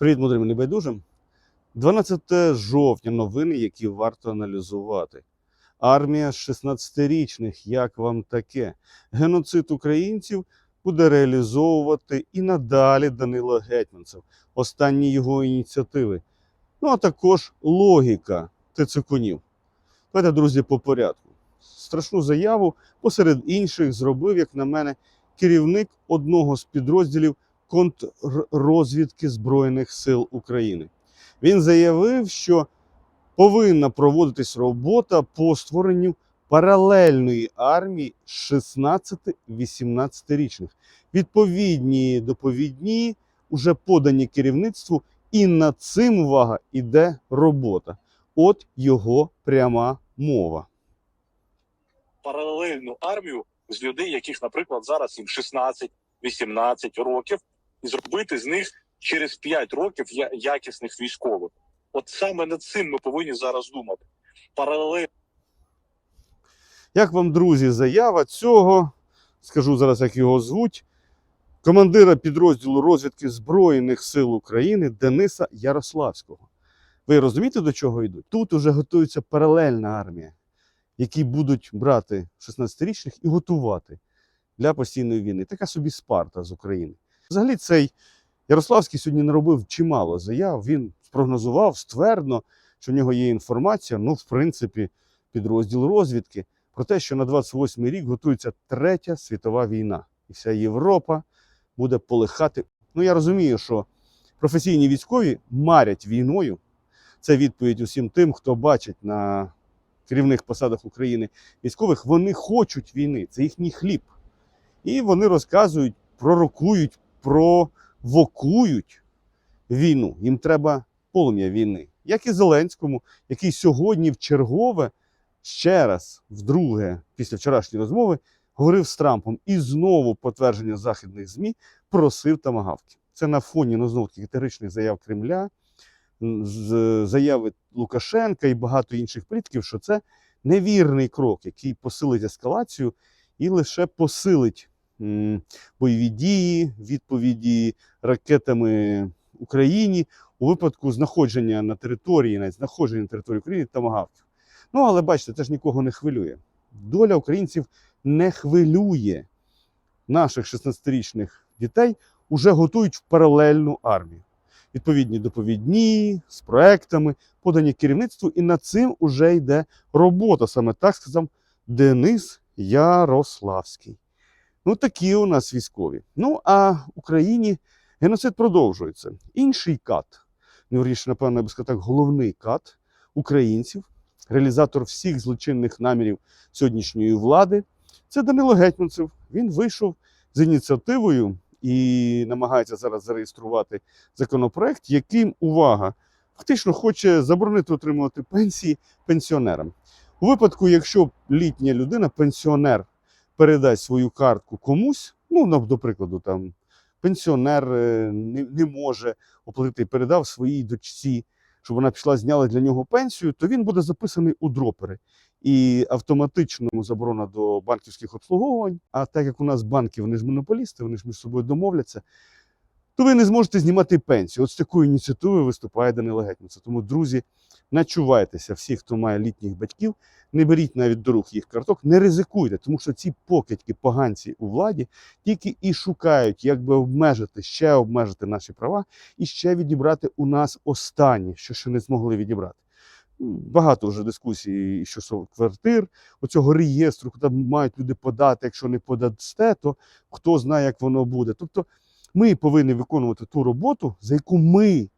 Привіт, мудрим і небайдужим. 12 жовтня. Новини, які варто аналізувати. Армія 16-річних. Як вам таке? Геноцид українців буде реалізовувати і надалі Данило Гетьманцев. Останні його ініціативи. Ну а також логіка тицикунів. Давайте, друзі, по порядку. Страшну заяву посеред інших зробив, як на мене, керівник одного з підрозділів контррозвідки Збройних сил України. Він заявив, що повинна проводитись робота по створенню паралельної армії 16-18-річних. Відповідні доповідні уже подані керівництву, і над цим увага іде робота. От його пряма мова. паралельну армію з людей, яких, наприклад, зараз їм 16-18 років, і зробити з них через 5 років якісних військових. От саме над цим ми повинні зараз думати. Паралельно Як вам, друзі, заява цього, скажу зараз, як його звуть, командира підрозділу розвідки Збройних сил України Дениса Ярославського. Ви розумієте, до чого йдуть? Тут уже готується паралельна армія, які будуть брати 16-річних і готувати для постійної війни. Така собі Спарта з України. Взагалі, цей Ярославський сьогодні наробив чимало заяв. Він спрогнозував ствердно, що в нього є інформація, ну, в принципі, підрозділ розвідки про те, що на 28-й рік готується третя світова війна, і вся Європа буде полихати. Ну я розумію, що професійні військові марять війною. Це відповідь усім тим, хто бачить на керівних посадах України військових. Вони хочуть війни, це їхній хліб. І вони розказують, пророкують, провокують війну. Їм треба полум'я війни, як і Зеленському, який сьогодні в чергове ще раз, вдруге, після вчорашньої розмови, говорив з Трампом і знову потвердження західних ЗМІ просив тамагавки. Це на фоні ну, знову категоричних заяв Кремля, заяви Лукашенка і багато інших політиків, що це невірний крок, який посилить ескалацію і лише посилить бойові дії, відповіді ракетами Україні у випадку знаходження на території, навіть знаходження на території України тамагавків. Ну, але бачите, це ж нікого не хвилює. Доля українців не хвилює наших 16-річних дітей, уже готують в паралельну армію. Відповідні доповідні з проектами, подані керівництву, і над цим уже йде робота. Саме так сказав Денис Ярославський. Ну, такі у нас військові. Ну, а в Україні геноцид продовжується. Інший кат, ну, вірніше, напевно, я би сказав так, головний кат українців, реалізатор всіх злочинних намірів сьогоднішньої влади, це Данило Гетьманцев. Він вийшов з ініціативою і намагається зараз зареєструвати законопроект, яким увага фактично хоче заборонити отримувати пенсії пенсіонерам. У випадку, якщо літня людина, пенсіонер, передасть свою картку комусь, ну, до прикладу, там пенсіонер е, не, не може оплатити, передав своїй дочці, щоб вона пішла, зняла для нього пенсію, то він буде записаний у дропери. І автоматично заборона до банківських обслуговувань. А так як у нас банки, вони ж монополісти, вони ж між собою домовляться, то ви не зможете знімати пенсію. От з такою ініціативою виступає Данило Гетьманцев. Тому, друзі, начувайтеся, всі, хто має літніх батьків, не беріть навіть до рук їх карток, не ризикуйте, тому що ці покидьки, поганці у владі тільки і шукають, як би обмежити, ще обмежити наші права і ще відібрати у нас останнє, що ще не змогли відібрати. Багато вже дискусій щодо квартир, оцього реєстру, куди мають люди подати. Якщо не подасте, то хто знає, як воно буде. Тобто ми повинні виконувати ту роботу, за яку ми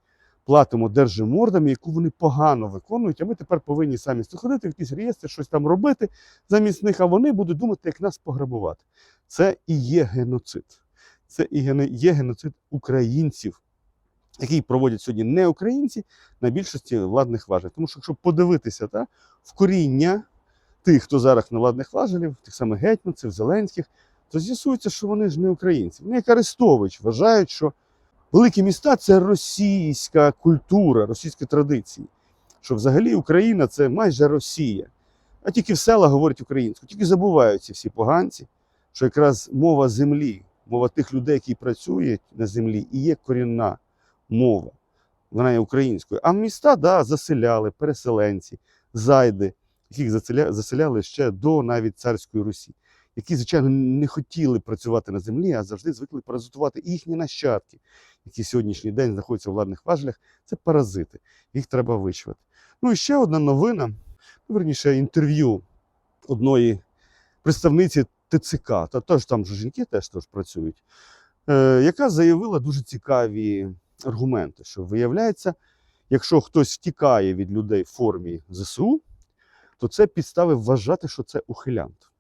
платимо держимордами, яку вони погано виконують. А ми тепер повинні самі ходити в якісь реєстри, щось там робити замість них, а вони будуть думати, як нас пограбувати. Це і є геноцид. Це і є геноцид українців, який проводять сьогодні не українці на більшості владних важель. Тому що, якщо подивитися та, в коріння тих, хто зараз на владних важелів, тих самих гетьманців, Зеленських, то з'ясується, що вони ж не українці. Вони як Арестович вважають, що великі міста це російська культура, російські традиції. Що взагалі Україна це майже Росія. А тільки в села говорять українською. Тільки забувають ці всі поганці, що якраз мова землі, мова тих людей, які працюють на землі, і є корінна мова. вона є українською. А міста да, заселяли переселенці, зайди, яких заселяли ще до навіть царської Русі, які, звичайно, не хотіли працювати на землі, а завжди звикли паразитувати. І їхні нащадки, які сьогоднішній день знаходяться у владних важелях, це паразити. Їх треба вичувати. Ну і ще одна новина, ну, верніше, інтерв'ю одної представниці ТЦК, та теж там же жінки теж, теж працюють, е, яка заявила дуже цікаві аргументи, що виявляється, якщо хтось втікає від людей в формі ЗСУ, то це підстави вважати, що це ухилянт.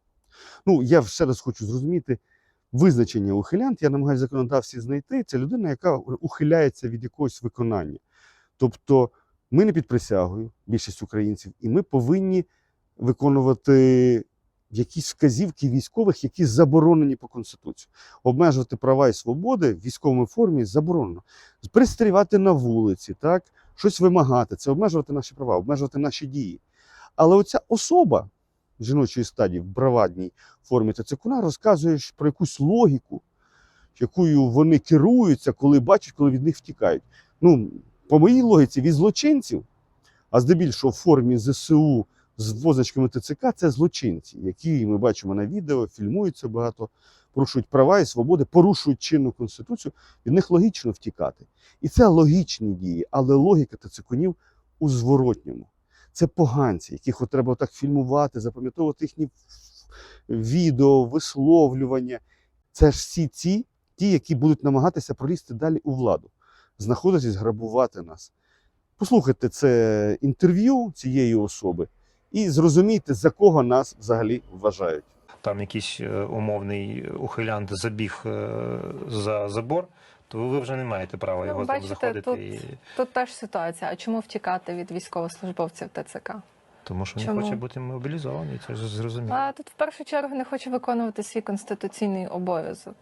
Ну, я ще раз хочу зрозуміти визначення ухилянт. Я намагаюся в законодавстві знайти. Це людина, яка ухиляється від якогось виконання. Тобто, ми не під присягою, більшість українців, і ми повинні виконувати якісь вказівки військових, які заборонені по Конституції. Обмежувати права і свободи в військовій формі заборонено. Пристрівати на вулиці, так? щось вимагати, це обмежувати наші права, обмежувати наші дії. Але оця особа жіночої стадії в бравадній формі ТЦКуна розказує ж про якусь логіку, якою вони керуються, коли бачать, коли від них втікають. Ну, по моїй логіці, від злочинців, а здебільшого в формі ЗСУ з возочками ТЦК це злочинці, які ми бачимо на відео, фільмуються багато, порушують права і свободи, порушують чинну конституцію. Від них логічно втікати. І це логічні дії, але логіка ТЦКунів у зворотньому. Це поганці, яких от треба так фільмувати, запам'ятовувати їхні відео, висловлювання. Це ж всі ті, ті, які будуть намагатися пролізти далі у владу, знаходитись, грабувати нас. Послухайте це інтерв'ю цієї особи і зрозумійте, за кого нас взагалі вважають. там якийсь е, умовний ухилянт забіг е, за забор, то ви вже не маєте права Ну, його бачите, там заходити. тут- І... Тут теж ситуація. А чому втікати від військовослужбовців ТЦК? Тому що Чому? не хоче бути мобілізований, це ж зрозуміло. А тут в першу чергу не хоче виконувати свій конституційний обов'язок.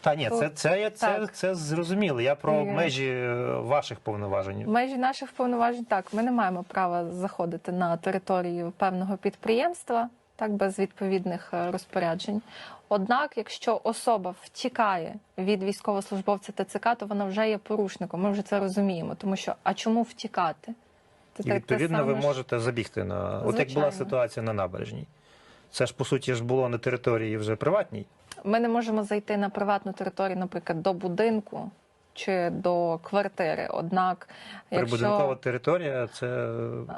Та ні, це, це, я- це, це зрозуміло. Я про І- межі е, ваших повноважень. Межі наших повноважень так, ми не маємо права заходити на територію певного підприємства, так без відповідних е, розпоряджень. Однак, якщо особа втікає від військовослужбовця ТЦК, то вона вже є порушником. Ми вже це розуміємо. Тому що а чому втікати? Це І так- відповідно ви ж- можете забігти на. От як була ситуація на набережній. Це ж по суті ж було на території вже приватній. Ми не можемо зайти на приватну територію, наприклад, до будинку чи до квартири. Однак, Прибудинкова якщо територія це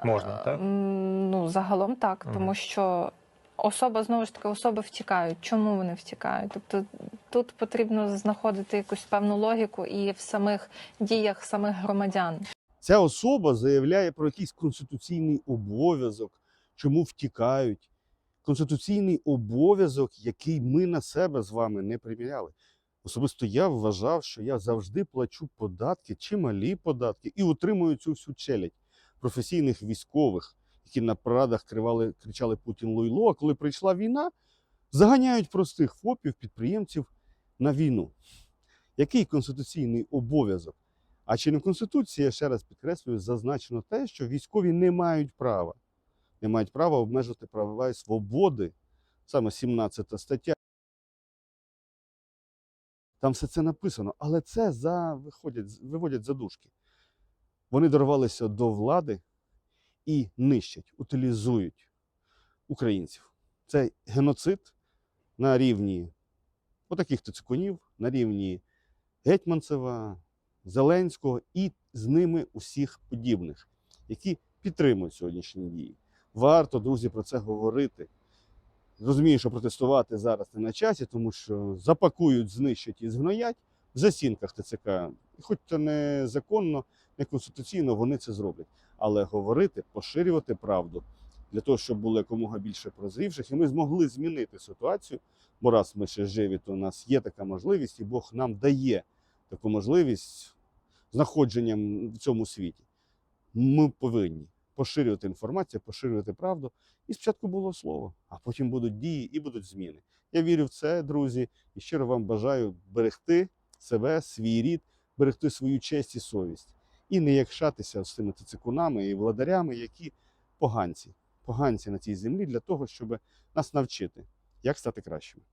можна, Е, так? Ну, загалом так, Мгм. тому що особа знову ж таки особи втікають. Чому вони втікають? Тобто тут потрібно знаходити якусь певну логіку і в самих діях самих громадян. Ця особа заявляє про якийсь конституційний обов'язок, чому втікають. Конституційний обов'язок, який ми на себе з вами не приміряли. Особисто я вважав, що я завжди плачу податки, чималі податки, і отримую цю всю челядь професійних військових, які на парадах кривали, кричали Путін лойло, а коли прийшла війна, заганяють простих ФОПів, підприємців на війну. Який конституційний обов'язок? А чи не в Конституції, я ще раз підкреслюю, зазначено те, що військові не мають права, не мають права обмежувати права і свободи, саме 17 стаття. Там все це написано, але це за, виходять, виводять задушки. Вони дорвалися до влади і нищать, утилізують українців. Це геноцид на рівні отаких тицикунів, на рівні Гетьманцева, Зеленського і з ними усіх подібних, які підтримують сьогоднішні дії. Варто, друзі, про це говорити. Розумію, що протестувати зараз не на часі, тому що запакують, знищать і згноять в засінках ТЦК. І Хоч це не законно, не конституційно, вони це зроблять. Але говорити, поширювати правду для того, щоб було якомога більше прозрівших, і ми змогли змінити ситуацію. Бо раз ми ще живі, то у нас є така можливість, і Бог нам дає таку можливість знаходженням в цьому світі. Ми повинні поширювати інформацію, поширювати правду. І спочатку було слово, а потім будуть дії і будуть зміни. Я вірю в це, друзі, і щиро вам бажаю берегти себе, свій рід, берегти свою честь і совість. І не якшатися з цими цикунами і владарями, які поганці, поганці на цій землі для того, щоб нас навчити, як стати кращими.